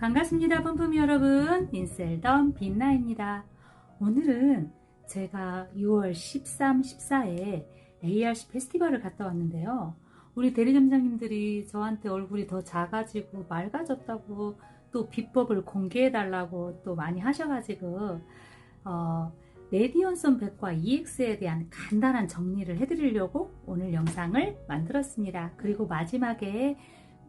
반갑습니다 뿜뿜이 여러분. 인셀덤 빛나입니다. 오늘은 제가 6월 13, 14에 ARC 페스티벌을 갔다 왔는데요. 우리 대리점장님들이 저한테 얼굴이 더 작아지고 맑아졌다고 또 비법을 공개해 달라고 또 많이 하셔가지고 어, 레디언선 100과 EX에 대한 간단한 정리를 해드리려고 오늘 영상을 만들었습니다. 그리고 마지막에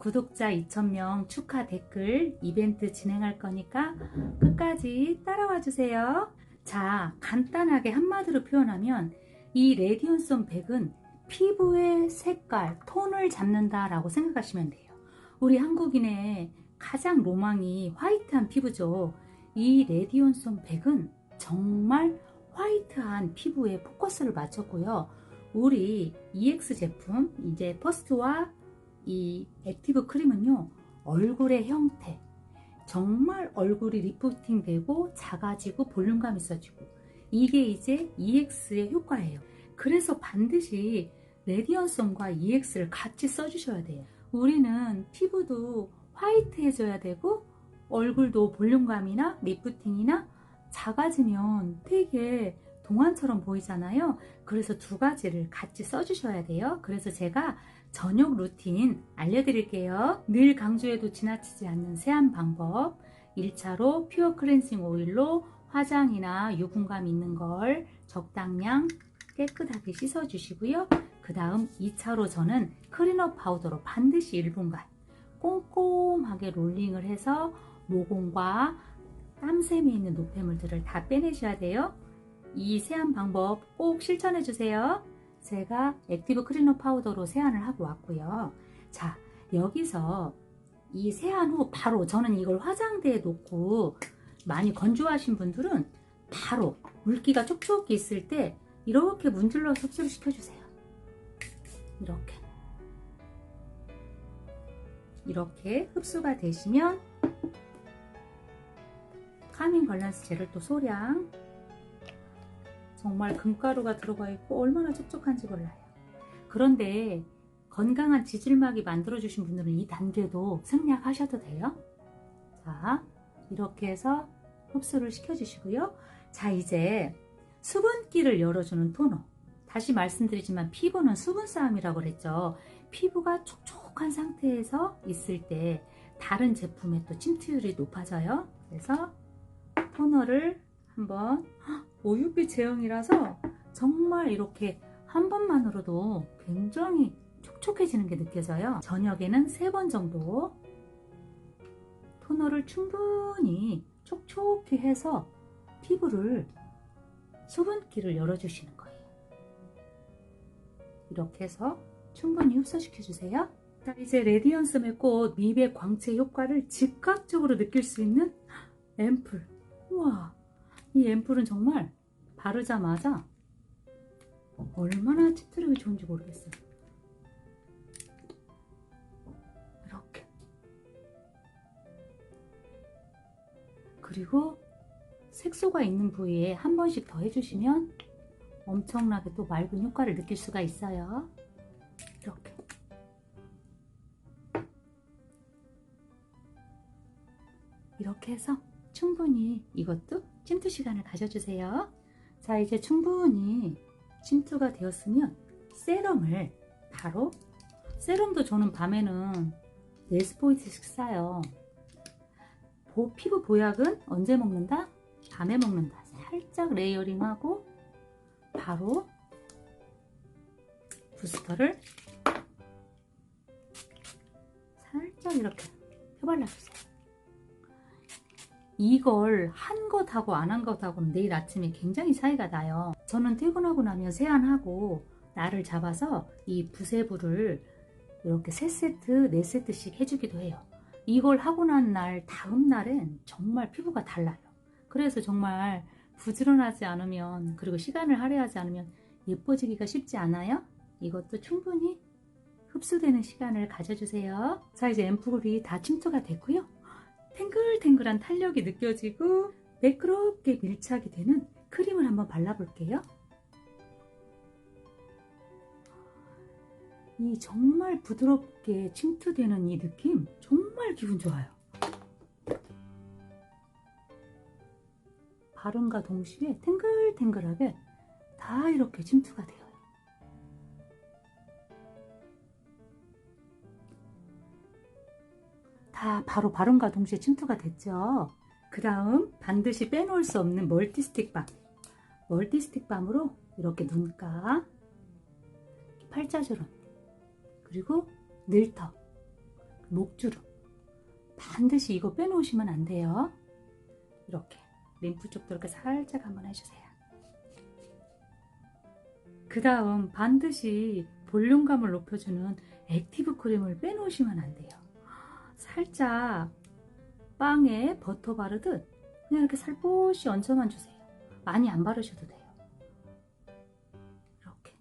구독자 2,000명 축하 댓글 이벤트 진행할 거니까 끝까지 따라와 주세요. 자, 간단하게 한마디로 표현하면 이 레디온선 100은 피부의 색깔, 톤을 잡는다라고 생각하시면 돼요. 우리 한국인의 가장 로망이 화이트한 피부죠. 이 레디온선 100은 정말 화이트한 피부에 포커스를 맞췄고요. 우리 EX 제품, 이제 퍼스트와 이 액티브 크림은요 얼굴의 형태 정말 얼굴이 리프팅 되고 작아지고 볼륨감 있어지고 이게 이제 EX의 효과예요. 그래서 반드시 레디언성과 EX를 같이 써주셔야 돼요. 우리는 피부도 화이트해져야 되고 얼굴도 볼륨감이나 리프팅이나 작아지면 되게 동안처럼 보이잖아요. 그래서 두 가지를 같이 써주셔야 돼요. 그래서 제가 저녁 루틴 알려드릴게요. 늘 강조해도 지나치지 않는 세안 방법 1차로 퓨어 클렌징 오일로 화장이나 유분감 있는 걸 적당량 깨끗하게 씻어 주시고요. 그 다음 2차로 저는 클린업 파우더로 반드시 1분간 꼼꼼하게 롤링을 해서 모공과 땀샘이 있는 노폐물들을 다 빼내셔야 돼요. 이 세안 방법 꼭 실천해 주세요. 제가 액티브 클리너 파우더로 세안을 하고 왔고요. 자, 여기서 이 세안 후 바로 저는 이걸 화장대에 놓고 많이 건조하신 분들은 바로 물기가 촉촉히 있을 때 이렇게 문질러 섭취를 시켜주세요. 이렇게. 이렇게 흡수가 되시면 카밍 밸런스 젤을 또 소량 정말 금가루가 들어가 있고 얼마나 촉촉한지 몰라요. 그런데 건강한 지질막이 만들어주신 분들은 이 단계도 생략하셔도 돼요. 자, 이렇게 해서 흡수를 시켜주시고요. 자, 이제 수분기를 열어주는 토너. 다시 말씀드리지만 피부는 수분 싸움이라고 그랬죠. 피부가 촉촉한 상태에서 있을 때 다른 제품의 또 침투율이 높아져요. 그래서 토너를 한번 오유빛 제형이라서 정말 이렇게 한 번만으로도 굉장히 촉촉해지는 게 느껴져요. 저녁에는 세번 정도 토너를 충분히 촉촉히 해서 피부를 수분기를 열어주시는 거예요. 이렇게 해서 충분히 흡수시켜 주세요. 자, 이제 레디언스의 꽃 미백 광채 효과를 즉각적으로 느낄 수 있는 앰플. 우와, 이 앰플은 정말 바르자마자 얼마나 찌트력이 좋은지 모르겠어요. 이렇게. 그리고 색소가 있는 부위에 한 번씩 더 해주시면 엄청나게 또 맑은 효과를 느낄 수가 있어요. 이렇게. 이렇게 해서 충분히 이것도 침투 시간을 가져주세요. 자 이제 충분히 침투가 되었으면 세럼을 바로 세럼도 저는 밤에는 네스포이트씩 싸요. 보, 피부 보약은 언제 먹는다? 밤에 먹는다. 살짝 레이어링하고 바로 부스터를 살짝 이렇게 펴발라주세요. 이걸 한 것하고 안 한 것하고는 내일 아침에 굉장히 차이가 나요. 저는 퇴근하고 나면 세안하고 날을 잡아서 이 부세부를 이렇게 3세트, 4세트씩 해주기도 해요. 이걸 하고 난 날 다음 날엔 정말 피부가 달라요. 그래서 정말 부지런하지 않으면 그리고 시간을 할애하지 않으면 예뻐지기가 쉽지 않아요? 이것도 충분히 흡수되는 시간을 가져주세요. 자 이제 앰플이 다 침투가 됐고요. 탱글탱글한 탄력이 느껴지고 매끄럽게 밀착이 되는 크림을 한번 발라볼게요. 이 정말 부드럽게 침투되는 이 느낌 정말 기분 좋아요. 바른과 동시에 탱글탱글하게 다 이렇게 침투가 돼요. 다 바로 바른과 동시에 침투가 됐죠. 그 다음 반드시 빼놓을 수 없는 멀티스틱 밤. 멀티스틱 밤으로 이렇게 눈가, 팔자주름, 그리고 늘턱, 목주름. 반드시 이거 빼놓으시면 안 돼요. 이렇게 림프 쪽도 이렇게 살짝 한번 해주세요. 그 다음 반드시 볼륨감을 높여주는 액티브 크림을 빼놓으시면 안 돼요. 살짝 빵에 버터 바르듯 그냥 이렇게 살포시 얹어만 주세요. 많이 안 바르셔도 돼요. 이렇게.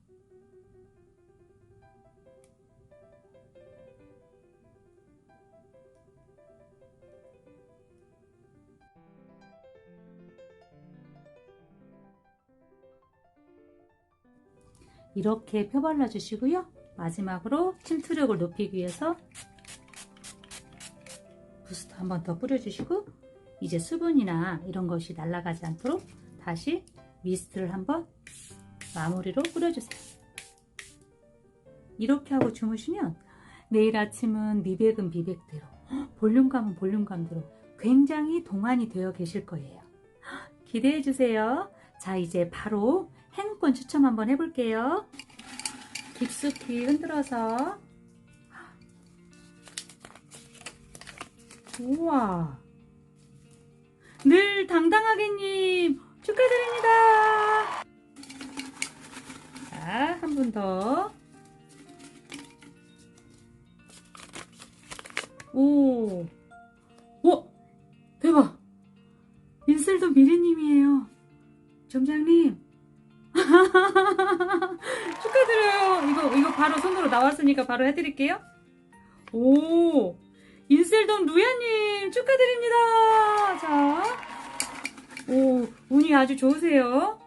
이렇게 펴 발라 주시고요. 마지막으로 침투력을 높이기 위해서 부스터 한번 더 뿌려주시고 이제 수분이나 이런 것이 날아가지 않도록 다시 미스트를 한번 마무리로 뿌려주세요. 이렇게 하고 주무시면 내일 아침은 미백은 미백대로 볼륨감은 볼륨감대로 굉장히 동안이 되어 계실 거예요. 기대해 주세요. 자 이제 바로 행권 추첨 한번 해볼게요. 깊숙이 흔들어서 우와 늘 당당하게님 축하드립니다. 자, 한 분 더. 오, 오, 대박. 인셀도 미리님이에요. 점장님. 축하드려요. 이거, 이거 바로 손으로 나왔으니까 바로 해드릴게요. 오, 인셀돈 루야님 축하드립니다. 자, 오, 운이 아주 좋으세요.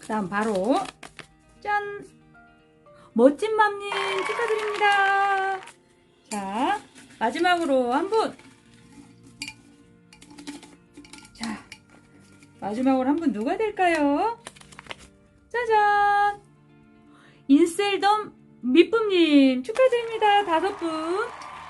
그 다음 바로, 짠! 멋진 맘님 축하드립니다. 자, 마지막으로 한 분. 자, 마지막으로 한 분 누가 될까요? 짜잔! 인셀덤 미쁨님 축하드립니다. 다섯 분.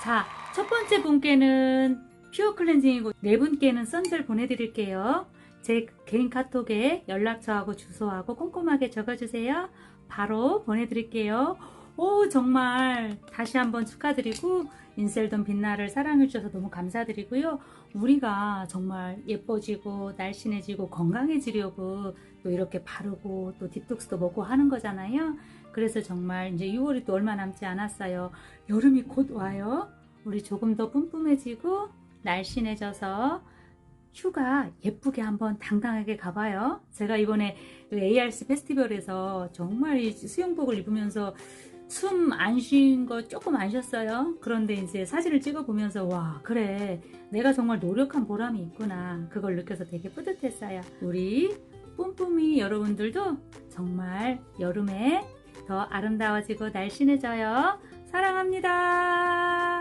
자, 첫 번째 분께는 퓨어 클렌징이고 네 분께는 썬젤 보내드릴게요. 제 개인 카톡에 연락처하고 주소하고 꼼꼼하게 적어주세요. 바로 보내드릴게요. 오 정말 다시 한번 축하드리고 인셀돈 빛나를 사랑해주셔서 너무 감사드리고요. 우리가 정말 예뻐지고 날씬해지고 건강해지려고 또 이렇게 바르고 또 디톡스도 먹고 하는 거잖아요. 그래서 정말 이제 6월이 또 얼마 남지 않았어요. 여름이 곧 와요. 우리 조금 더 뿜뿜해지고 날씬해져서 휴가 예쁘게 한번 당당하게 가봐요. 제가 이번에 그 ARC 페스티벌에서 정말 이 수영복을 입으면서 숨 안 쉰 거 조금 안 쉬었어요. 그런데 이제 사진을 찍어 보면서 와 그래 내가 정말 노력한 보람이 있구나 그걸 느껴서 되게 뿌듯했어요. 우리 뿜뿜이 여러분들도 정말 여름에 더 아름다워지고 날씬해져요. 사랑합니다.